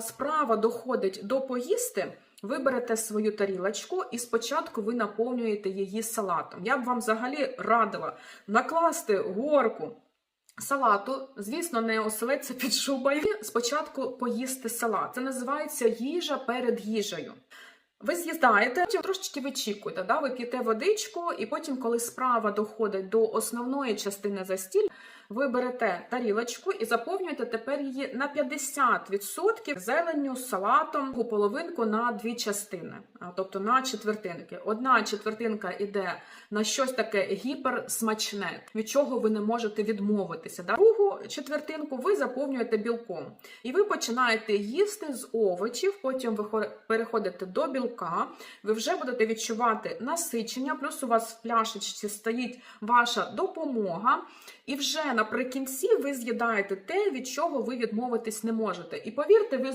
Справа доходить до поїсти. Ви берете свою тарілочку і спочатку ви наповнюєте її салатом. Я б вам взагалі радила накласти горку салату, звісно, не оселедця під шубою. Спочатку поїсти салат. Це називається їжа перед їжею. Ви з'їдаєте, потім трошечки вичікуєте, да? ви п'єте водичку, і потім, коли справа доходить до основної частини застілля, ви берете тарілочку і заповнюєте тепер її на 50% зеленню, салатом, у половинку на дві частини, тобто на четвертинки. Одна четвертинка йде на щось таке гіперсмачне, від чого ви не можете відмовитися. Да? Другу четвертинку ви заповнюєте білком. І ви починаєте їсти з овочів, потім ви переходите до білка, ви вже будете відчувати насичення, плюс у вас в пляшечці стоїть ваша допомога, і вже наприкінці ви з'їдаєте те, від чого ви відмовитись не можете. І повірте, ви